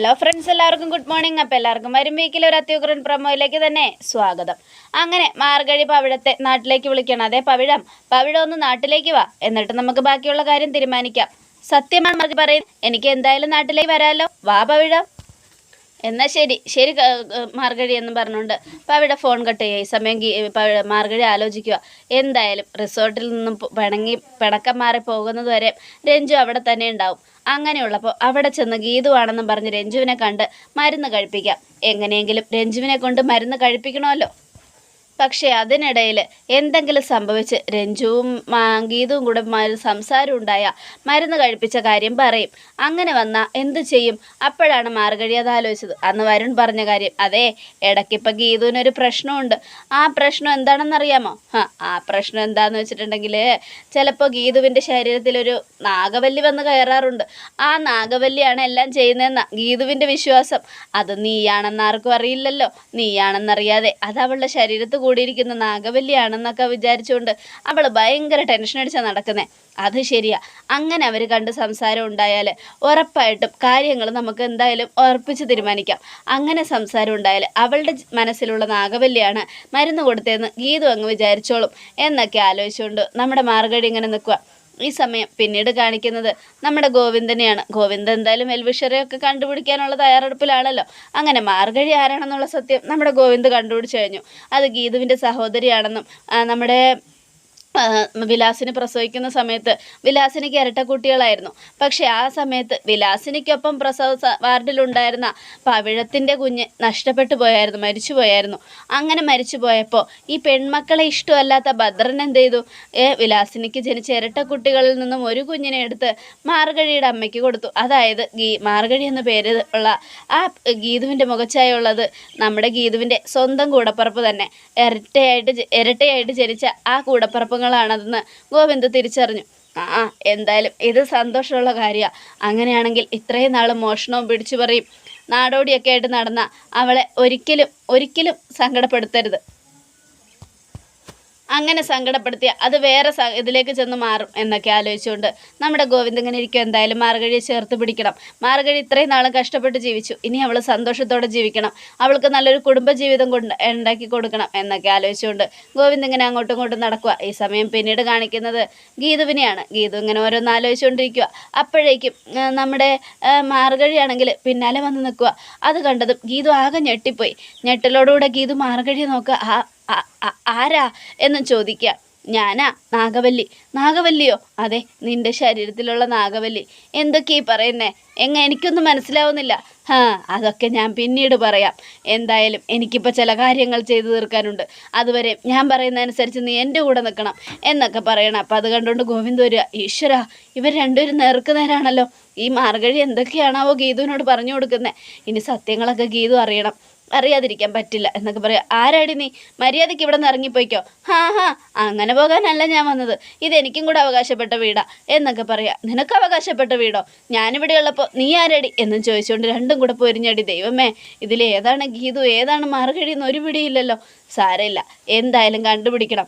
Hello friends എല്ലാവർക്കും good morning അപ്പം എല്ലാവർക്കും വരും വീക്കിൽ ഒരു അത്യുഗ്രൻ പ്രമോയിലേക്ക് തന്നെ സ്വാഗതം. അങ്ങനെ മാർഗഴി പവിഴത്തെ നാട്ടിലേക്ക് വിളിക്കണം അതെ പവിഴം. പവിഴം ഒന്ന് നാട്ടിലേക്ക് വാ. എന്നിട്ട് നമുക്ക് ബാക്കിയുള്ള കാര്യം തീരുമാനിക്കാം. സത്യമാണ് മതി പറയും എനിക്ക് എന്തായാലും നാട്ടിലേക്ക് വരാമല്ലോ വാ പവിഴം. എന്നാൽ ശരി. ശരി മാർഗഴി എന്ന് പറഞ്ഞുകൊണ്ട് പവിഴ ഫോൺ കട്ട് ചെയ്യുക ഈ സമയം മാർഗഴി ആലോചിക്കുക എന്തായാലും റിസോർട്ടിൽ നിന്നും പിണങ്ങി പിണക്കം മാറി പോകുന്നത് വരെ രഞ്ജു അവിടെ തന്നെ ഉണ്ടാവും. അങ്ങനെയുള്ളപ്പോൾ അവിടെ ചെന്ന് ഗീതുവാണെന്നും പറഞ്ഞ് രഞ്ജുവിനെ കണ്ട് മരുന്ന് കഴിപ്പിക്കാം. എങ്ങനെയെങ്കിലും രഞ്ജുവിനെ കൊണ്ട് മരുന്ന് കഴിപ്പിക്കണമല്ലോ. പക്ഷേ അതിനിടയിൽ എന്തെങ്കിലും സംഭവിച്ച് രഞ്ജുവും ഗീതവും കൂടെ സംസാരം ഉണ്ടായ മരുന്ന് കഴിപ്പിച്ച കാര്യം പറയും. അങ്ങനെ വന്നാൽ എന്ത് ചെയ്യും? അപ്പോഴാണ് മാർഗഴി അത് ആലോചിച്ചത്. അന്ന് വരുൺ പറഞ്ഞ കാര്യം അതെ ഇടയ്ക്കിപ്പോൾ ഗീതുവിനൊരു പ്രശ്നമുണ്ട്. ആ പ്രശ്നം എന്താണെന്നറിയാമോ? ആ പ്രശ്നം എന്താണെന്ന് വെച്ചിട്ടുണ്ടെങ്കിൽ ചിലപ്പോൾ ഗീതുവിന്റെ ശരീരത്തിലൊരു നാഗവല്ലി വന്ന് കയറാറുണ്ട്. ആ നാഗവല്ലിയാണ് എല്ലാം ചെയ്യുന്നതെന്ന ഗീതുവിന്റെ വിശ്വാസം. അത് നീയാണെന്ന് ആർക്കും അറിയില്ലല്ലോ. നീയാണെന്നറിയാതെ അത് അവളുടെ ശരീരത്ത് കൂടിയിരിക്കുന്ന നാഗവല്ലിയാണെന്നൊക്കെ വിചാരിച്ചുകൊണ്ട് അവൾ ഭയങ്കര ടെൻഷൻ അടിച്ചാൽ നടക്കുന്നത് അത് ശരിയാ. അങ്ങനെ അവർ കണ്ട് സംസാരം ഉണ്ടായാൽ ഉറപ്പായിട്ടും കാര്യങ്ങൾ നമുക്ക് എന്തായാലും ഉറപ്പിച്ച് തീരുമാനിക്കാം. അങ്ങനെ സംസാരം ഉണ്ടായാൽ അവളുടെ മനസ്സിലുള്ള നാഗവല്ലിയാണ് മരുന്ന് കൊടുത്തതെന്ന് ഗീതു അങ്ങ് വിചാരിച്ചോളും. എന്നൊക്കെ ആലോചിച്ചുകൊണ്ട് നമ്മുടെ മാർഗഴി ഇങ്ങനെ നിൽക്കുക ഈ സമയം പിന്നീട് കാണിക്കുന്നത് നമ്മുടെ ഗോവിന്ദനെയാണ്. ഗോവിന്ദൻ എന്തായാലും വെൽവിഷറെയൊക്കെ കണ്ടുപിടിക്കാനുള്ള തയ്യാറെടുപ്പിലാണല്ലോ. അങ്ങനെ മാർഗഴി ആരാണെന്നുള്ള സത്യം നമ്മുടെ ഗോവിന്ദ് കണ്ടുപിടിച്ചു കഴിഞ്ഞു. അത് ഗീതുവിന്റെ സഹോദരിയാണെന്നും നമ്മുടെ വിലാസിന് പ്രസവിക്കുന്ന സമയത്ത് വിലാസിനിക്ക് ഇരട്ടക്കുട്ടികളായിരുന്നു. പക്ഷേ ആ സമയത്ത് വിലാസിനിക്കൊപ്പം പ്രസവ വാർഡിലുണ്ടായിരുന്ന പവിഴത്തിന്റെ കുഞ്ഞ് നഷ്ടപ്പെട്ടു പോയായിരുന്നു മരിച്ചു പോയായിരുന്നു. അങ്ങനെ മരിച്ചു പോയപ്പോൾ ഈ പെൺമക്കളെ ഇഷ്ടമല്ലാത്ത ഭദ്രൻ എന്ത് ചെയ്തു? ഏ വിലാസിനിക്ക് ജനിച്ച ഇരട്ടക്കുട്ടികളിൽ നിന്നും ഒരു കുഞ്ഞിനെ എടുത്ത് മാർഗഴിയുടെ അമ്മയ്ക്ക് കൊടുത്തു. അതായത് ഗീ മാർഗഴി എന്ന പേര് ഉള്ള ആ ഗീതുവിന്റെ മുഖച്ചായുള്ളത് നമ്മുടെ ഗീതുവിന്റെ സ്വന്തം കൂടപ്പറപ്പ് തന്നെ. ഇരട്ടയായിട്ട് ഇരട്ടയായിട്ട് ജനിച്ച ആ കൂടപ്പറപ്പുകളാണതെന്ന് ഗോവിന്ദ് തിരിച്ചറിഞ്ഞു. ആ എന്തായാലും ഇത് സന്തോഷമുള്ള കാര്യമാണ് അങ്ങനെയാണെങ്കിൽ ഇത്രയും നാൾ മോഷണവും പിടിച്ചു പറയും നാടോടിയൊക്കെ ആയിട്ട് നടന്ന അവളെ ഒരിക്കലും ഒരിക്കലും സങ്കടപ്പെടുത്തരുത്. അങ്ങനെ സങ്കടപ്പെടുത്തിയ അത് വേറെ ഇതിലേക്ക് ചെന്ന് മാറും എന്നൊക്കെ ആലോചിച്ചുകൊണ്ട് നമ്മുടെ ഗോവിന്ദ് ഇങ്ങനെ ഇരിക്കും എന്തായാലും മാർഗഴിയെ ചേർത്ത് പിടിക്കണം. മാർഗഴി ഇത്രയും നാളും കഷ്ടപ്പെട്ട് ജീവിച്ചു. ഇനി അവൾ സന്തോഷത്തോടെ ജീവിക്കണം. അവൾക്ക് നല്ലൊരു കുടുംബജീവിതം കൊണ്ട് ഉണ്ടാക്കി കൊടുക്കണം എന്നൊക്കെ ആലോചിച്ചുകൊണ്ട് ഗോവിന്ദ് ഇങ്ങനെ അങ്ങോട്ടും ഇങ്ങോട്ടും നടക്കുക ഈ സമയം പിന്നീട് കാണിക്കുന്നത് ഗീതുവിനെയാണ്. ഗീതു ഇങ്ങനെ ഓരോന്ന് ആലോചിച്ചുകൊണ്ടിരിക്കുക അപ്പോഴേക്കും നമ്മുടെ മാർഗഴിയാണെങ്കിൽ പിന്നാലെ വന്ന് നിൽക്കുക അത് കണ്ടതും ഗീതു ആകെ ഞെട്ടിപ്പോയി. ഞെട്ടലോടുകൂടെ ഗീതു മാർഗഴിയെ നോക്കുക. ആ- ആരാ എന്ന് ചോദിക്കുക ഞാനാ നാഗവല്ലി. നാഗവല്ലിയോ? അതെ നിന്റെ ശരീരത്തിലുള്ള നാഗവല്ലി. എന്തൊക്കെ ഈ പറയുന്നേ? എങ്ങ എനിക്കൊന്നും മനസ്സിലാവുന്നില്ല. ഹാ അതൊക്കെ ഞാൻ പിന്നീട് പറയാം. എന്തായാലും എനിക്കിപ്പോൾ ചില കാര്യങ്ങൾ ചെയ്തു തീർക്കാനുണ്ട്. അതുവരെ ഞാൻ പറയുന്നതനുസരിച്ച് നീ എന്റെ കൂടെ നിൽക്കണം എന്നൊക്കെ പറയണം. അപ്പം അത് കണ്ടുകൊണ്ട് ഗോവിന്ദ് വരിക. ഈശ്വര ഇവർ രണ്ടുപേരും നേർക്ക് നേരാണല്ലോ. ഈ മാർഗഴി എന്തൊക്കെയാണാവോ ഗീതുവിനോട് പറഞ്ഞു കൊടുക്കുന്നത് ഇനി സത്യങ്ങളൊക്കെ ഗീതു അറിയണം. അറിയാതിരിക്കാൻ പറ്റില്ല എന്നൊക്കെ പറയാം. ആരാടി നീ? മര്യാദയ്ക്ക് ഇവിടെ നിന്ന് ഇറങ്ങിപ്പോയിക്കോ? ഹാ ഹാ അങ്ങനെ പോകാനല്ല ഞാൻ വന്നത്. ഇതെനിക്കും കൂടെ അവകാശപ്പെട്ട വീടാ എന്നൊക്കെ പറയാം. നിനക്ക് അവകാശപ്പെട്ട വീടോ? ഞാനിവിടെ ഉള്ളപ്പോൾ നീ ആരടി? എന്നും ചോദിച്ചുകൊണ്ട് രണ്ടും കൂടെ പൊരിഞ്ഞടി. ദൈവമേ ഇതിലേതാണ് ഗീതു? ഏതാണ് മാർഗഴി എന്ന് ഒരു പിടിയില്ലല്ലോ. സാരമില്ല. എന്തായാലും കണ്ടുപിടിക്കണം.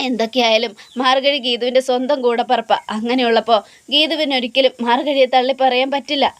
എന്തൊക്കെയായാലും മാർഗഴി ഗീതുവിന്റെ സ്വന്തം കൂടപ്പറപ്പ. അങ്ങനെയുള്ളപ്പോൾ ഗീതുവിനൊരിക്കലും മാർഗഴിയെ തള്ളി പറയാൻ പറ്റില്ല.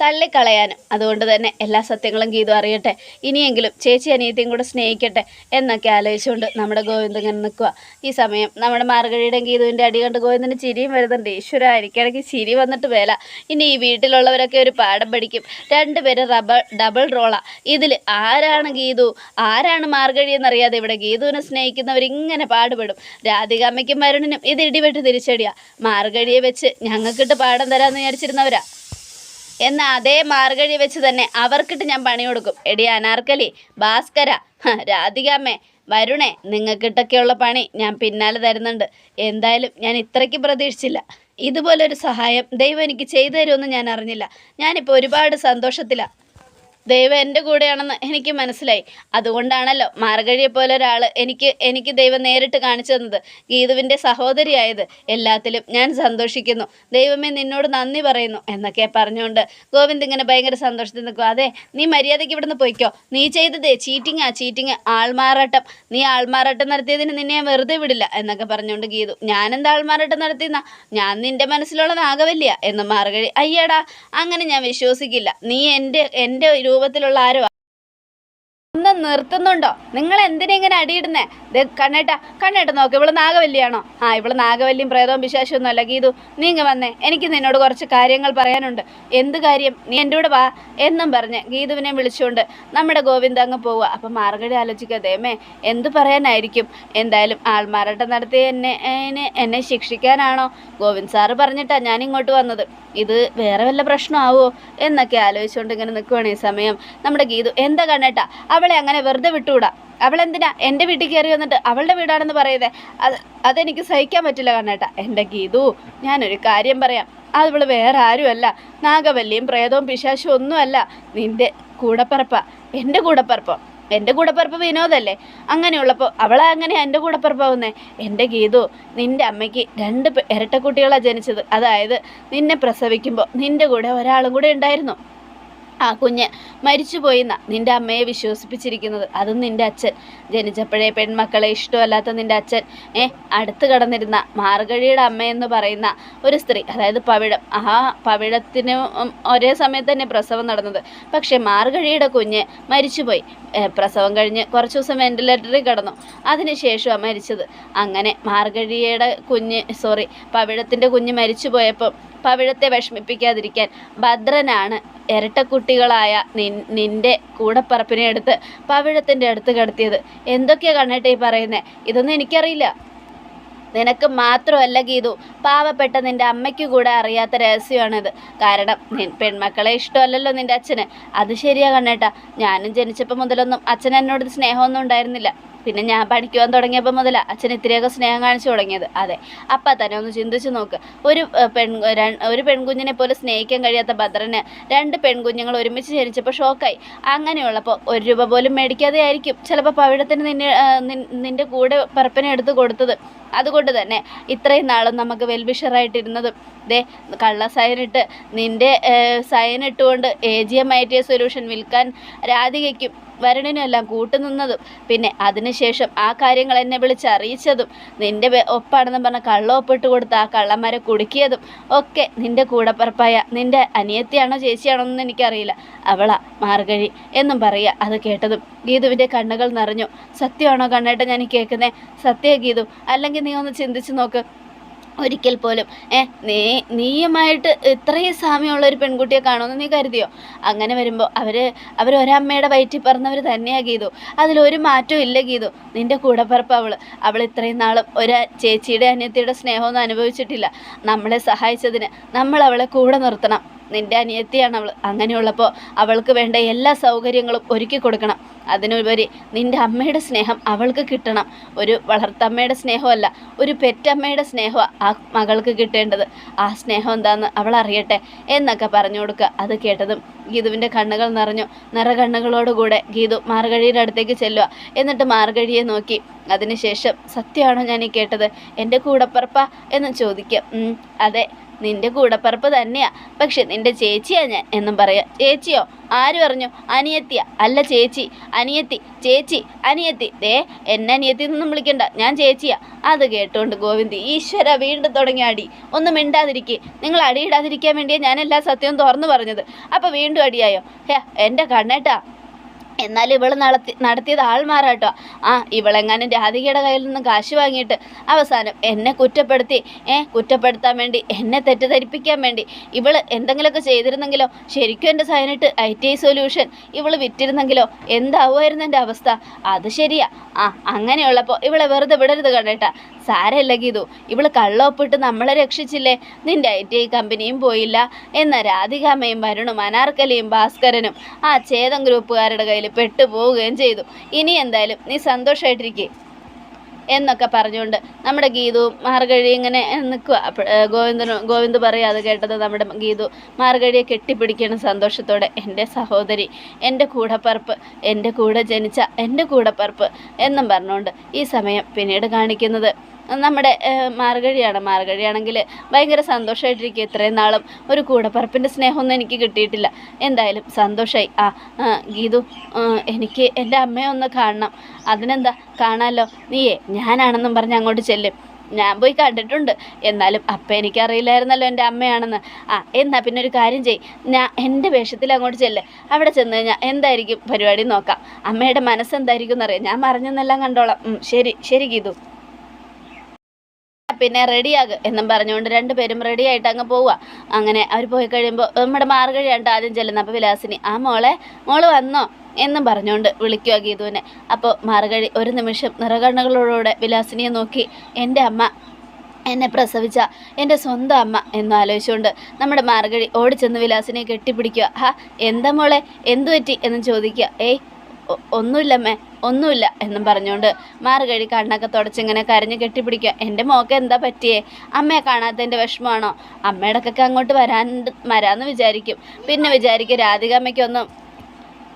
തള്ളിക്കളയാനും അതുകൊണ്ട് തന്നെ എല്ലാ സത്യങ്ങളും ഗീതു അറിയട്ടെ. ഇനിയെങ്കിലും ചേച്ചി അനിയത്തിയും കൂടെ സ്നേഹിക്കട്ടെ എന്നൊക്കെ ആലോചിച്ചുകൊണ്ട് നമ്മുടെ ഗോവിന്ദ് ഇങ്ങനെ നിൽക്കുക ഈ സമയം നമ്മുടെ മാർഗഴിയുടെ ഗീതുവിന്റെ അടി കണ്ട് ഗോവിന്ദന് ചിരിയും വരുന്നുണ്ട്. ഈശ്വര എനിക്കിടയ്ക്ക് ചിരി വന്നിട്ട് വേല. ഇനി ഈ വീട്ടിലുള്ളവരൊക്കെ ഒരു പാഠം പഠിക്കും. രണ്ടുപേരും റബർ ഡബിൾ റോളാ. ഇതിൽ ആരാണ് ഗീതു? ആരാണ് മാർഗഴി എന്നറിയാതെ ഇവിടെ ഗീതുവിനെ സ്നേഹിക്കുന്നവർ ഇങ്ങനെ പാടുപെടും? രാധികാമ്മയ്ക്കും വരുണിനും ഇത് ഇടിവെട്ട് തിരിച്ചടിയാ. മാർഗഴിയെ വെച്ച് ഞങ്ങൾക്കിട്ട് പാഠം തരാമെന്ന് വിചാരിച്ചിരുന്നവരാ. എന്ന അതേ മാർഗഴി വെച്ച് തന്നെ അവർക്കിട്ട് ഞാൻ പണി കൊടുക്കും എടി അനാർക്കലി ഭാസ്കര രാധികാമ്മേ വരുണേ നിങ്ങൾക്കിട്ടൊക്കെയുള്ള പണി ഞാൻ പിന്നാലെ തരുന്നുണ്ട്. എന്തായാലും ഞാൻ ഇത്രയ്ക്ക് പ്രതീക്ഷിച്ചില്ല. ഇതുപോലൊരു സഹായം ദൈവം എനിക്ക് ചെയ്തു തരുമെന്ന് ഞാൻ അറിഞ്ഞില്ല. ഞാനിപ്പോൾ ഒരുപാട് സന്തോഷത്തിലാണ് ദൈവം എന്റെ കൂടെയാണെന്ന് എനിക്ക് മനസ്സിലായി. അതുകൊണ്ടാണല്ലോ മാർഗഴിയെ പോലെ ഒരാൾ എനിക്ക് എനിക്ക് ദൈവം നേരിട്ട് കാണിച്ചു തന്നത്. ഗീതുവിന്റെ സഹോദരിയായത്. എല്ലാത്തിലും ഞാൻ സന്തോഷിക്കുന്നു. ദൈവമേ നിന്നോട് നന്ദി പറയുന്നു എന്നൊക്കെ പറഞ്ഞുകൊണ്ട് ഗോവിന്ദ് ഇങ്ങനെ ഭയങ്കര സന്തോഷത്തിൽ നിൽക്കും അതെ നീ മര്യാദയ്ക്ക് ഇവിടുന്ന് പോയിക്കോ. നീ ചെയ്തതേ ചീറ്റിങ്ങാ ചീറ്റിങ് ആൾമാറാട്ടം. നീ ആൾമാറാട്ടം നടത്തിയതിന് നിന്നെ ഞാൻ വെറുതെ വിടില്ല എന്നൊക്കെ പറഞ്ഞുകൊണ്ട് ഗീതു. ഞാനെന്താ ആൾമാറാട്ടം നടത്തിയെന്ന? ഞാൻ നിന്റെ മനസ്സിലുള്ള നാഗവല്യ എന്ന് മാർഗഴി. അയ്യടാ അങ്ങനെ ഞാൻ വിശ്വസിക്കില്ല. നീ എന്റെ എന്റെ രൂപത്തിലുള്ള ആരോ ഒന്ന് നിർത്തുന്നുണ്ടോ? നിങ്ങൾ എന്തിനെ ഇങ്ങനെ അടിയിടുന്നേ? കണ്ണേട്ട കണ്ണേട്ട നോക്ക് ഇവൾ നാഗവല്ലിയാണോ? ആ ഇവൾ നാഗവല്ലിയും പ്രേതവും വിശേഷമൊന്നും അല്ല. ഗീതു നീ ഇങ്ങ് വന്നേ. എനിക്ക് നിന്നോട് കുറച്ച് കാര്യങ്ങൾ പറയാനുണ്ട്. എന്ത് കാര്യം? നീ എന്റെ കൂടെ വാ എന്നും പറഞ്ഞ് ഗീതുവിനെ വിളിച്ചുകൊണ്ട് നമ്മുടെ ഗോവിന്ദ അങ്ങ് പോവുക. അപ്പം മാർഗടി ആലോചിക്കുക ദേമേ എന്ത് പറയാനായിരിക്കും? എന്തായാലും ആൾമാറാട്ടം നടത്തി എന്നെ എന്നെ ശിക്ഷിക്കാനാണോ? ഗോവിന്ദ് സാറ് പറഞ്ഞിട്ടാ ഞാൻ ഇങ്ങോട്ട് വന്നത്. ഇത് വേറെ വല്ല പ്രശ്നമാവോ? എന്നൊക്കെ ആലോചിച്ചുകൊണ്ട് ഇങ്ങനെ നിൽക്കുവാണ് ഈ സമയം. നമ്മുടെ ഗീതു എന്താ കണ്ണേട്ടാ? അവളെ അങ്ങനെ വെറുതെ വിട്ടുകൂടാ അവളെന്തിനാ? എന്റെ വീട്ടിൽ കയറി വന്നിട്ട് അവളുടെ വീടാണെന്ന് പറയുന്നത് അത് അതെനിക്ക് സഹിക്കാൻ പറ്റില്ല കണ്ണേട്ടാ. എന്റെ ഗീതു ഞാനൊരു കാര്യം പറയാം. അവൾ വേറെ ആരുമല്ല. നാഗവല്ലിയും പ്രേതവും പിശാശും ഒന്നുമല്ല. നിന്റെ കൂടപ്പറപ്പ. എന്റെ കൂടപ്പറപ്പം? എന്റെ കൂടപ്പറപ്പ് വിനോദല്ലേ? അങ്ങനെയുള്ളപ്പോൾ അവളെ അങ്ങനെ എന്റെ കൂടപ്പറപ്പാവുന്നേ? എന്റെ ഗീതു നിന്റെ അമ്മയ്ക്ക് രണ്ട് ഇരട്ടക്കുട്ടികളാണ് ജനിച്ചത്. അതായത് നിന്നെ പ്രസവിക്കുമ്പോൾ നിന്റെ കൂടെ ഒരാളും കൂടെ ഉണ്ടായിരുന്നു. ആ കുഞ്ഞ് മരിച്ചുപോയിന്ന നിന്റെ അമ്മയെ വിശ്വസിപ്പിച്ചിരിക്കുന്നത്. അതും നിന്റെ അച്ഛൻ. ജനിച്ചപ്പോഴേ പെൺമക്കളെ ഇഷ്ടമല്ലാത്ത നിന്റെ അച്ഛൻ ഏ അടുത്ത് കടന്നിരുന്ന മാർഗഴിയുടെ അമ്മയെന്ന് പറയുന്ന ഒരു സ്ത്രീ അതായത് പവിഴം. ആ പവിഴത്തിന് ഒരേ സമയത്ത് തന്നെ പ്രസവം നടന്നത്. പക്ഷേ മാർഗഴിയുടെ കുഞ്ഞ് മരിച്ചുപോയി. പ്രസവം കഴിഞ്ഞ് കുറച്ച് ദിവസം വെന്റിലേറ്ററിൽ കിടന്നു. അതിനുശേഷമാണ് മരിച്ചത്. അങ്ങനെ മാർഗഴിയുടെ കുഞ്ഞ് സോറി പവിഴത്തിന്റെ കുഞ്ഞ് മരിച്ചു പോയപ്പോൾ പവിഴത്തെ വിഷമിപ്പിക്കാതിരിക്കാൻ ഭദ്രനാണ് ഇരട്ടക്കുട്ടികളായ നിൻ നിന്റെ കൂടപ്പറപ്പിനെ എടുത്ത് പവിഴത്തിന്റെ അടുത്ത് കിടത്തിയത്. എന്തൊക്കെയാ കണ്ണേട്ട ഈ പറയുന്നത് ഇതൊന്നും എനിക്കറിയില്ല. നിനക്ക് മാത്രമല്ല ഗീതു പാവപ്പെട്ട നിന്റെ അമ്മയ്ക്ക് കൂടെ അറിയാത്ത രഹസ്യമാണിത്. കാരണം പെൺമക്കളെ ഇഷ്ടമല്ലല്ലോ നിന്റെ അച്ഛന്. അത് ശരിയാ കണ്ണേട്ടാ. ഞാനും ജനിച്ചപ്പോൾ മുതലൊന്നും അച്ഛൻ എന്നോട് സ്നേഹമൊന്നും ഉണ്ടായിരുന്നില്ല. പിന്നെ ഞാൻ പഠിക്കുവാൻ തുടങ്ങിയപ്പോൾ മുതൽ അച്ഛൻ ഇത്രയൊക്കെ സ്നേഹം കാണിച്ചു തുടങ്ങിയത്. അതെ. അപ്പം തന്നെ ഒന്ന് ചിന്തിച്ച് നോക്ക്. ഒരു പെൺ ഒരു പെൺകുഞ്ഞിനെ പോലെ സ്നേഹിക്കാൻ കഴിയാത്ത ഭദ്രന് രണ്ട് പെൺകുഞ്ഞുങ്ങൾ ഒരുമിച്ച് ജനിച്ചപ്പോൾ ഷോക്കായി. അങ്ങനെയുള്ളപ്പോൾ ഒരു രൂപ പോലും മേടിക്കാതെ ആയിരിക്കും. ചിലപ്പോൾ പവിഴത്തിന് നിന്നെ നിന്റെ കൂടെ പറപ്പിനെ എടുത്തു കൊടുത്തത്. അതുകൊണ്ട് തന്നെ ഇത്രയും നാളും നമുക്ക് വെൽവിഷറായിട്ടിരുന്നതും ദേ കള്ള സൈനിട്ട് നിന്റെ സൈനിട്ടുകൊണ്ട് A G M I T A solution വിൽക്കാൻ രാധികയ്ക്കും വരുണിനും എല്ലാം കൂട്ടുനിന്നതും. പിന്നെ അതിനുശേഷം ആ കാര്യങ്ങൾ എന്നെ വിളിച്ച് അറിയിച്ചതും. നിന്റെ ഒപ്പാണെന്ന് പറഞ്ഞ കള്ള ഒപ്പിട്ട് കൊടുത്ത് ആ കള്ളന്മാരെ കുടുക്കിയതും. ഒക്കെ നിന്റെ കൂടപ്പറപ്പായ നിന്റെ അനിയത്തിയാണോ ചേച്ചിയാണോ എന്നൊന്നും എനിക്കറിയില്ല. അവളാ മാർഗഴി എന്നും പറയുക. അത് കേട്ടതും ഗീതുവിന്റെ കണ്ണുകൾ നിറഞ്ഞു. സത്യമാണോ കണ്ണേട്ട ഞാൻ കേൾക്കുന്നത് കേൾക്കുന്നേ? സത്യ ഗീതു. അല്ലെങ്കിൽ നീ ഒന്ന് ചിന്തിച്ചു നോക്ക്. ഒരിക്കൽ പോലും. ഏ നീ നീയുമായിട്ട് ഇത്രയും സാമ്യമുള്ള ഒരു പെൺകുട്ടിയെ കാണുമെന്ന് നീ കരുതിയോ? അങ്ങനെ വരുമ്പോൾ അവർ അവർ ഒരമ്മയുടെ വയറ്റിൽ പറഞ്ഞവർ തന്നെയാണ് ഗീതു. അതിലൊരു മാറ്റവും ഇല്ല ഗീതു. നിന്റെ കൂടപ്പിറപ്പ് അവൾ അവൾ ഇത്രയും നാളും ഒരു ചേച്ചിയുടെ അനിയത്തിയുടെ സ്നേഹമൊന്നും അനുഭവിച്ചിട്ടില്ല. നമ്മളെ സഹായിച്ചതിന് നമ്മൾ അവളെ കൂടെ നിർത്തണം. നിന്റെ അനിയത്തിയാണ് അവൾ അങ്ങനെയുള്ളപ്പോൾ അവൾക്ക് വേണ്ട എല്ലാ സൗകര്യങ്ങളും ഒരുക്കി കൊടുക്കണം. അതിനുപരി നിന്റെ അമ്മയുടെ സ്നേഹം അവൾക്ക് കിട്ടണം. ഒരു വളർത്തമ്മയുടെ സ്നേഹമല്ല ഒരു പെറ്റമ്മയുടെ സ്നേഹമാണ് ആ മകൾക്ക് കിട്ടേണ്ടത്. ആ സ്നേഹം എന്താണെന്ന് അവൾ അറിയട്ടെ എന്നൊക്കെ പറഞ്ഞു കൊടുക്കുക. അത് കേട്ടതും ഗീതുവിന്റെ കണ്ണുകൾ നിറഞ്ഞു. നിറകണ്ണുകളോടുകൂടെ ഗീതു മാർഗഴിയുടെ അടുത്തേക്ക് ചെല്ലുക. എന്നിട്ട് മാർഗഴിയെ നോക്കി. അതിനുശേഷം സത്യമാണോ ഞാൻ ഈ കേട്ടത്? എന്റെ കൂടപ്പറപ്പ? എന്ന് ചോദിക്കുക. അതെ. നിന്റെ കൂടപ്പറപ്പ് തന്നെയാ. പക്ഷെ നിന്റെ ചേച്ചിയാ ഞാൻ എന്നും പറയാം. ചേച്ചിയോ? ആര് പറഞ്ഞു? അനിയത്തിയ. അല്ല ചേച്ചി. അനിയത്തി. ചേച്ചി. അനിയത്തി. ദേ എന്നെ അനിയത്തി എന്നൊന്നും വിളിക്കണ്ട. ഞാൻ ചേച്ചിയാ. അത് കേട്ടുകൊണ്ട് ഗോവിന്ദ് ഈശ്വര വീണ്ടും തുടങ്ങി അടി. ഒന്നും മിണ്ടാതിരിക്കേ. നിങ്ങൾ അടിയിടാതിരിക്കാൻ വേണ്ടിയാ ഞാൻ എല്ലാ സത്യവും തുറന്നു പറഞ്ഞത്. അപ്പോൾ വീണ്ടും അടിയായോ? ഹേ എന്റെ കണ്ണേട്ടാ. എന്നാൽ ഇവൾ നടത്തി നടത്തിയത് ആൾമാറാട്ടോ. ആ ഇവളെങ്ങാനും രാധികയുടെ കയ്യിൽ നിന്ന് കാശ് വാങ്ങിയിട്ട് അവസാനം എന്നെ കുറ്റപ്പെടുത്തി. ഏ കുറ്റപ്പെടുത്താൻ വേണ്ടി എന്നെ തെറ്റിദ്ധരിപ്പിക്കാൻ വേണ്ടി. ഇവൾ എന്തെങ്കിലുമൊക്കെ ചെയ്തിരുന്നെങ്കിലോ ശരിക്കും എന്റെ സൈനിട്ട് ഐ ടി ഐ സൊല്യൂഷൻ ഇവൾ വിറ്റിരുന്നെങ്കിലോ എന്താവുമായിരുന്നു എന്റെ അവസ്ഥ? അത് ശരിയാ. ആ അങ്ങനെയുള്ളപ്പോൾ ഇവളെ വെറുതെ വിടരുത് കണ്ടേട്ടാ. സാരമല്ല ഗീതു. ഇവൾ കള്ളൊപ്പിട്ട് നമ്മളെ രക്ഷിച്ചില്ലേ? നിന്റെ ഐ ടി ഐ കമ്പനിയും പോയില്ല. എന്ന രാധികാമ്മയും വരുണും അനാർക്കലിയും ഭാസ്കരനും ആ ചേതം ഗ്രൂപ്പുകാരുടെ കയ്യിൽ പെട്ടുപോവുകയും ചെയ്തു. ഇനി എന്തായാലും നീ സന്തോഷമായിട്ടിരിക്കേ എന്നൊക്കെ പറഞ്ഞുകൊണ്ട് നമ്മുടെ ഗീതു മാർഗഴി ഇങ്ങനെ നിൽക്കുക ഗോവിന്ദന് ഗോവിന്ദ് പറയുക അത് കേട്ടത് നമ്മുടെ ഗീതു മാർഗഴിയെ കെട്ടിപ്പിടിക്കണം സന്തോഷത്തോടെ. എന്റെ സഹോദരി എന്റെ കൂടപ്പറപ്പ് എന്റെ കൂടെ ജനിച്ച എന്റെ കൂടപ്പറപ്പ് എന്നും പറഞ്ഞുകൊണ്ട് ഈ സമയം പിന്നീട് കാണിക്കുന്നത് നമ്മുടെ മാർഗഴിയാണ്. മാർഗഴിയാണെങ്കിൽ ഭയങ്കര സന്തോഷമായിട്ടിരിക്കുക ഇത്രയും നാളും. ഒരു കൂടപ്പറപ്പിന്റെ സ്നേഹമൊന്നും എനിക്ക് കിട്ടിയിട്ടില്ല. എന്തായാലും സന്തോഷമായി ആ ഗീതു എനിക്ക് എന്റെ അമ്മയെ ഒന്ന് കാണണം. അതിനെന്താ? കാണാമല്ലോ നീയേ ഞാനാണെന്നും പറഞ്ഞ് അങ്ങോട്ട് ചെല്ലും. ഞാൻ പോയി കണ്ടിട്ടുണ്ട്. എന്നാലും അപ്പം എനിക്കറിയില്ലായിരുന്നല്ലോ എന്റെ അമ്മയാണെന്ന്. ആ എന്നാൽ പിന്നെ ഒരു കാര്യം ചെയ് ഞാൻ എന്റെ വേഷത്തിൽ അങ്ങോട്ട് ചെല്ല്. അവിടെ ചെന്ന് കഴിഞ്ഞാൽ എന്തായിരിക്കും? പരിപാടി നോക്കാം. അമ്മയുടെ മനസ്സെന്തായിരിക്കും എന്നറിയാം. ഞാൻ മറിഞ്ഞെന്നെല്ലാം കണ്ടോളാം. ശരി ശരി ഗീതു. പിന്നെ റെഡിയാക് എന്നും പറഞ്ഞുകൊണ്ട് രണ്ടുപേരും റെഡി ആയിട്ട് അങ്ങ് പോവുക. അങ്ങനെ അവർ പോയി കഴിയുമ്പോൾ നമ്മുടെ മാർഗഴിയാണ് ആദ്യം ചെല്ലുന്നത് അപ്പോൾ വിലാസിനി ആ മോളെ മോൾ വന്നോ? എന്നും പറഞ്ഞുകൊണ്ട് വിളിക്കുക ഗീതുവിനെ. അപ്പോൾ മാർഗഴി ഒരു നിമിഷം നിറകണ്ണുകളോടെ വിലാസിനിയെ നോക്കി എന്റെ അമ്മ എന്നെ പ്രസവിച്ച എന്റെ സ്വന്തം അമ്മ എന്ന് ആലോചിച്ചുകൊണ്ട് നമ്മുടെ മാർഗഴി ഓടിച്ചെന്ന് വിലാസിനെ കെട്ടിപ്പിടിക്കുക. ഹാ എന്താ മോളെ എന്തു പറ്റി? എന്ന് ചോദിക്കുക. ഏയ് ഒന്നുമില്ലമ്മേ ഒന്നുമില്ല എന്നും പറഞ്ഞുകൊണ്ട് മാറുകഴി കണ്ണൊക്കെ തുടച്ചിങ്ങനെ കരഞ്ഞ് കെട്ടിപ്പിടിക്കുക. എന്റെ മോക്ക് എന്താ പറ്റിയേ? അമ്മയെ കാണാത്തതിന്റെ വിഷമമാണോ? അമ്മയുടെ അങ്ങോട്ട് വരാൻ വരാമെന്ന് വിചാരിക്കും. പിന്നെ വിചാരിക്കും രാധിക അമ്മയ്ക്കൊന്നും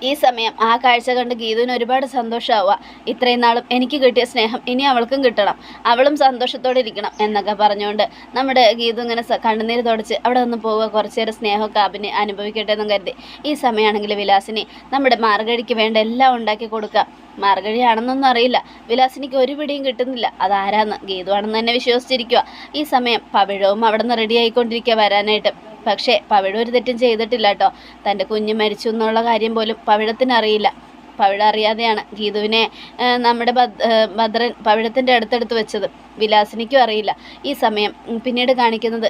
ഈ സമയം ആ കാഴ്ച കണ്ട് ഗീതുവിന് ഒരുപാട് സന്തോഷമാവുക. ഇത്രയും നാളും എനിക്ക് കിട്ടിയ സ്നേഹം ഇനി അവൾക്കും കിട്ടണം. അവളും സന്തോഷത്തോടെ ഇരിക്കണം എന്നൊക്കെ പറഞ്ഞുകൊണ്ട് നമ്മുടെ ഗീതു ഇങ്ങനെ കണ്ണുനീര് തുടച്ച് അവിടെ നിന്ന് പോവുക. കുറച്ച് സ്നേഹമൊക്കെ അഭിനയ അനുഭവിക്കട്ടെ എന്നും കരുതി. ഈ സമയമാണെങ്കിൽ വിലാസിനി നമ്മുടെ മാർഗഴിക്ക് വേണ്ട എല്ലാം ഉണ്ടാക്കി കൊടുക്കുക. മാർഗഴിയാണെന്നൊന്നും അറിയില്ല. വിലാസിനിക്ക് ഒരു പിടിയും കിട്ടുന്നില്ല. അതാരാന്ന് ഗീതു ആണെന്ന് തന്നെ വിശ്വസിച്ചിരിക്കുക. ഈ സമയം പവിഴവും അവിടെ നിന്ന് റെഡി ആയിക്കൊണ്ടിരിക്കുക വരാനായിട്ട്. പക്ഷേ പവിഴ ഒരു തെറ്റും ചെയ്തിട്ടില്ല കേട്ടോ തന്റെ കുഞ്ഞ് മരിച്ചു എന്നുള്ള കാര്യം പോലും പവിഴത്തിന് അറിയില്ല. പവിഴ അറിയാതെയാണ് ഗീതുവിനെ നമ്മുടെ ഭദ്രൻ പവിഴത്തിന്റെ അടുത്തെടുത്ത് വെച്ചത്. വിലാസിനിക്കും അറിയില്ല. ഈ സമയം പിന്നീട് കാണിക്കുന്നത്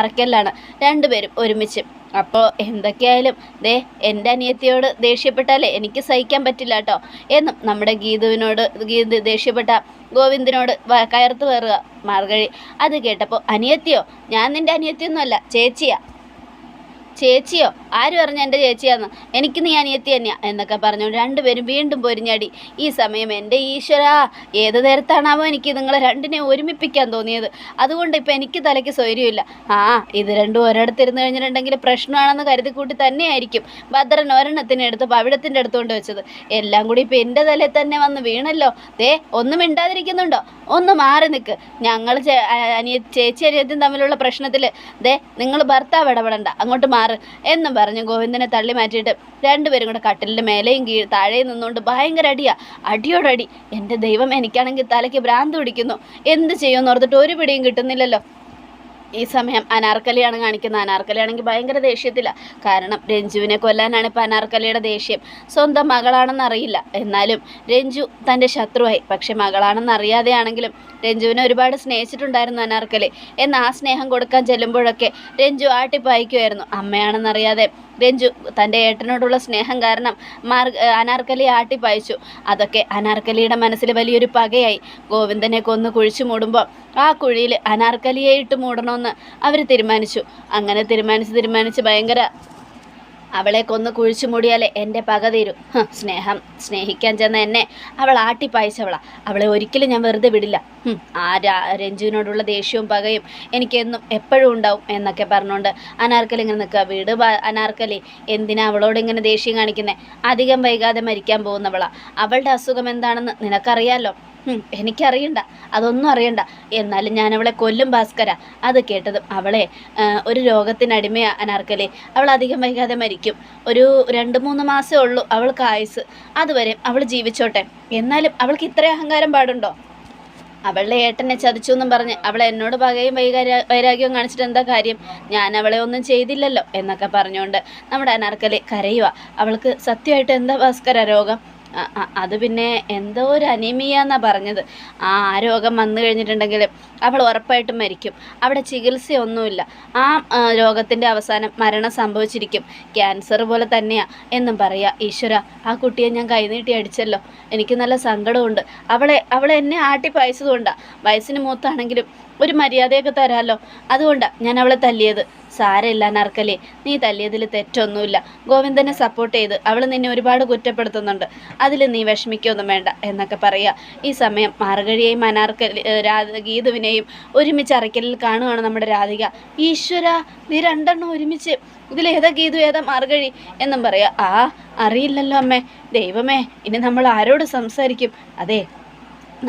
അറക്കലിലാണ്. രണ്ടുപേരും ഒരുമിച്ച്. അപ്പോൾ എന്തൊക്കെയായാലും ദേ എന്റെ അനിയത്തിയോട് ദേഷ്യപ്പെട്ടാലേ എനിക്ക് സഹിക്കാൻ പറ്റില്ല കേട്ടോ എന്നും നമ്മുടെ ഗീതുവിനോട് ഗീത് ദേഷ്യപ്പെട്ട ഗോവിന്ദനോട് കയർത്ത് കയറുക. മാർഗഴി അത് കേട്ടപ്പോൾ അനിയത്തിയോ? ഞാൻ നിന്റെ അനിയത്തിയൊന്നുമല്ല ചേച്ചിയാ. ചേച്ചിയോ ആര് പറഞ്ഞു എന്റെ ചേച്ചിയാന്ന്? എനിക്ക് നീ അനിയത്തി തന്നെയാ എന്നൊക്കെ പറഞ്ഞു രണ്ടുപേരും വീണ്ടും പൊരിഞ്ഞടി. ഈ സമയം എന്റെ ഈശ്വരാ ഏത് നേരത്താണാവോ എനിക്ക് നിങ്ങളെ രണ്ടിനെ ഒരുമിപ്പിക്കാൻ തോന്നിയത്. അതുകൊണ്ട് ഇപ്പം എനിക്ക് തലയ്ക്ക് സ്വൈര്യമില്ല. ആ ഇത് രണ്ടും ഒരിടത്തിരുന്ന് കഴിഞ്ഞിട്ടുണ്ടെങ്കിൽ പ്രശ്നമാണെന്ന് കരുതി കൂട്ടി തന്നെയായിരിക്കും ഭദ്രൻ ഒരെണ്ണത്തിന് എടുത്ത് പവിഴത്തിന്റെ അടുത്തുകൊണ്ട് വെച്ചത്. എല്ലാം കൂടി ഇപ്പം എന്റെ തലയിൽ തന്നെ വന്ന് വീണല്ലോ. ദേ ഒന്നും മിണ്ടാതിരിക്കുന്നുണ്ടോ? ഒന്ന് മാറി നിൽക്ക് ഞങ്ങൾ അനിയ ചേച്ചി അനിയത്തിൻ തമ്മിലുള്ള പ്രശ്നത്തിൽ ദേ നിങ്ങൾ ഭർത്താവ് ഇടപെടണ്ട. അങ്ങോട്ട് മാറ്. എന്നും പറഞ്ഞ് ഗോവിന്ദനെ തള്ളി മാറ്റിയിട്ട് രണ്ടുപേരും കൂടെ കട്ടിലിന്റെ മേലെയും കീഴ് താഴെയും നിന്നുകൊണ്ട് ഭയങ്കര അടിയാ. അടിയോടടി എന്റെ ദൈവം എനിക്കാണെങ്കിൽ തലയ്ക്ക് ഭ്രാന്ത് പിടിക്കുന്നു. എന്ത് ചെയ്യുമെന്ന് ഓർത്തിട്ട് ഒരു പിടിയും കിട്ടുന്നില്ലല്ലോ. ഈ സമയം അനാർക്കലിയാണ് കാണിക്കുന്നത്. അനാർക്കലിയാണെങ്കിൽ ഭയങ്കര ദേഷ്യത്തില്ല കാരണം രഞ്ജുവിനെ കൊല്ലാനാണ് ഇപ്പോൾ അനാർക്കലിയുടെ ദേഷ്യം. സ്വന്തം മകളാണെന്ന് അറിയില്ല എന്നാലും രഞ്ജു തന്റെ ശത്രുവായി. പക്ഷെ മകളാണെന്ന് അറിയാതെയാണെങ്കിലും രഞ്ജുവിനെ ഒരുപാട് സ്നേഹിച്ചിട്ടുണ്ടായിരുന്നു അനാർക്കലി. എന്നാൽ ആ സ്നേഹം കൊടുക്കാൻ ചെല്ലുമ്പോഴൊക്കെ രഞ്ജു ആട്ടിപ്പായിക്കുമായിരുന്നു അമ്മയാണെന്നറിയാതെ രഞ്ജു തന്റെ ഏട്ടനോടുള്ള സ്നേഹം കാരണം മാർ അനാർക്കലി ആട്ടിപ്പായച്ചു അതൊക്കെ അനാർക്കലിയുടെ മനസ്സിൽ വലിയൊരു പകയായി. ഗോവിന്ദനെ കൊന്ന് കുഴിച്ചു മൂടുമ്പോൾ ആ കുഴിയിൽ അനാർക്കലിയെ ഇട്ട് മൂടണമെന്ന് അവർ തീരുമാനിച്ചു. അങ്ങനെ തീരുമാനിച്ച് തീരുമാനിച്ച് ഭയങ്കര അവളെ കൊന്ന് കുഴിച്ചു മൂടിയാലേ എന്റെ പക തീരും. സ്നേഹം സ്നേഹിക്കാൻ ചെന്ന എന്നെ അവൾ ആട്ടിപ്പായച്ചവളാ അവളെ ഒരിക്കലും ഞാൻ വെറുതെ വിടില്ല. ആ രഞ്ജുവിനോടുള്ള ദേഷ്യവും പകയും എനിക്കെന്നും എപ്പോഴും ഉണ്ടാവും എന്നൊക്കെ പറഞ്ഞുകൊണ്ട് അനാർക്കലി ഇങ്ങനെ നിൽക്കുക വീട് അനാർക്കലി എന്തിനാ അവളോട് ഇങ്ങനെ ദേഷ്യം കാണിക്കുന്നത് അധികം വൈകാതെ മരിക്കാൻ പോകുന്നവളാ. അവളുടെ അസുഖം എന്താണെന്ന് നിനക്കറിയാലോ? എനിക്കറിയണ്ട. അതൊന്നും അറിയണ്ട. എന്നാലും ഞാൻ അവളെ കൊല്ലും ഭാസ്കര. അത് കേട്ടതും അവളെ ഒരു രോഗത്തിനടിമയാ അനാർക്കലി. അവൾ അധികം വൈകാതെ മരിക്കും. ഒരു രണ്ട് മൂന്ന് മാസമേ ഉള്ളൂ അവൾക്ക് ആയുസ് അതുവരെ അവൾ ജീവിച്ചോട്ടെ. എന്നാലും അവൾക്ക് ഇത്ര അഹങ്കാരം പാടുണ്ടോ? അവളുടെ ഏട്ടനെ ചതിച്ചു എന്നും പറഞ്ഞ് അവൾ എന്നോട് പകയും വൈരാഗ്യവും കാണിച്ചിട്ട് എന്താ കാര്യം? ഞാൻ അവളെ ഒന്നും ചെയ്തില്ലല്ലോ എന്നൊക്കെ പറഞ്ഞുകൊണ്ട് നമ്മുടെ അനാർക്കലി കരയുക അവൾക്ക് സത്യമായിട്ട് എന്താ ഭാസ്കര രോഗം? അത് പിന്നെ എന്തോ ഒരു അനീമിയ എന്നാ പറഞ്ഞത്. ആ രോഗം വന്നു കഴിഞ്ഞിട്ടുണ്ടെങ്കിൽ അവൾ ഉറപ്പായിട്ടും മരിക്കും. അവിടെ ചികിത്സയൊന്നുമില്ല. ആ ആ, രോഗത്തിന്റെ അവസാനം മരണം സംഭവിച്ചിരിക്കും. ക്യാൻസർ പോലെ തന്നെയാ എന്നും പറയുക ഈശ്വര ആ കുട്ടിയെ ഞാൻ കൈനീട്ടി അടിച്ചല്ലോ. എനിക്ക് നല്ല സങ്കടമുണ്ട്. അവളെ അവളെ എന്നെ ആട്ടി പായച്ചതുകൊണ്ടാണ് വയസ്സിന് മൂത്താണെങ്കിലും ഒരു മര്യാദയൊക്കെ തരാമല്ലോ അതുകൊണ്ടാണ് ഞാൻ അവളെ തല്ലിയത്. സാരമില്ല നർക്കലി. നീ തല്ലിയതിൽ തെറ്റൊന്നുമില്ല. ഗോവിന്ദനെ സപ്പോർട്ട് ചെയ്ത് അവൾ നിന്നെ ഒരുപാട് കുറ്റപ്പെടുത്തുന്നുണ്ട്. അതിൽ നീ വിഷമിക്കൊന്നും വേണ്ട എന്നൊക്കെ പറയുക ഈ സമയം മാർഗഴിയെയും അനാർക്കലി രാധ ഗീതുവിനെയും ഒരുമിച്ച് അറയ്ക്കലിൽ കാണുകയാണ് നമ്മുടെ രാധിക. ഈശ്വര നീ രണ്ടെണ്ണം ഒരുമിച്ച് ഇതിലേതാ ഗീതു ഏതാ മാർഗഴി എന്നും പറയുക ആ അറിയില്ലല്ലോ അമ്മേ. ദൈവമേ ഇനി നമ്മൾ ആരോട് സംസാരിക്കും? അതെ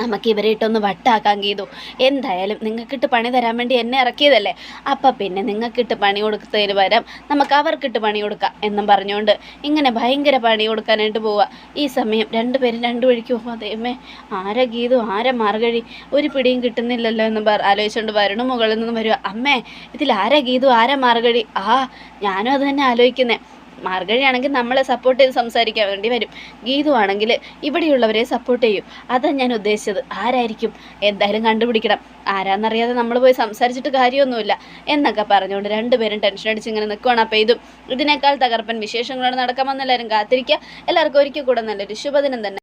നമുക്ക് ഇവരെ ഇട്ടൊന്ന് വട്ടാക്കാൻ ചെയ്തു എന്തായാലും നിങ്ങൾക്കിട്ട് പണി തരാൻ വേണ്ടി എന്നെ ഇറക്കിയതല്ലേ? അപ്പം പിന്നെ നിങ്ങൾക്കിട്ട് പണി കൊടുത്തതിന് പകരം നമുക്ക് അവർക്കിട്ട് പണി കൊടുക്കാം എന്നും പറഞ്ഞുകൊണ്ട് ഇങ്ങനെ ഭയങ്കര പണി കൊടുക്കാനായിട്ട് പോവുക ഈ സമയം രണ്ടുപേരും രണ്ടു വഴിക്ക് പോകും ദൈവമേ ആരെ ഗീതു? ആരെ മാർഗഴി? ഒരു പിടിയും കിട്ടുന്നില്ലല്ലോ എന്ന് പറ ആലോചിച്ചുകൊണ്ട് വരണു മുകളിൽ നിന്ന് വരിക അമ്മേ ഇതിൽ ആരാ ഗീതു? ആരാ മാർഗഴി? ആ ഞാനും അത് തന്നെ ആലോചിക്കുന്നേ. മാർഗഴിയാണെങ്കിൽ നമ്മളെ സപ്പോർട്ട് ചെയ്ത് സംസാരിക്കാൻ വേണ്ടി വരും. ഗീതു ആണെങ്കിൽ ഇവിടെയുള്ളവരെ സപ്പോർട്ട് ചെയ്യും. അതാണ് ഞാൻ ഉദ്ദേശിച്ചത്. ആരായിരിക്കും? എന്തായാലും കണ്ടുപിടിക്കണം. ആരാന്നറിയാതെ നമ്മൾ പോയി സംസാരിച്ചിട്ട് കാര്യമൊന്നുമില്ല എന്നൊക്കെ പറഞ്ഞുകൊണ്ട് രണ്ടുപേരും ടെൻഷൻ അടിച്ച് ഇങ്ങനെ നിൽക്കുകയാണ് അപ്പോൾ ഇതും ഇതിനേക്കാൾ തകർപ്പൻ വിശേഷങ്ങളോട് നടക്കാമെന്ന് എല്ലാവരും കാത്തിരിക്കുക. എല്ലാവർക്കും ഒരിക്കൽ കൂടെ നല്ലൊരു ശുഭദിനം തന്നെ.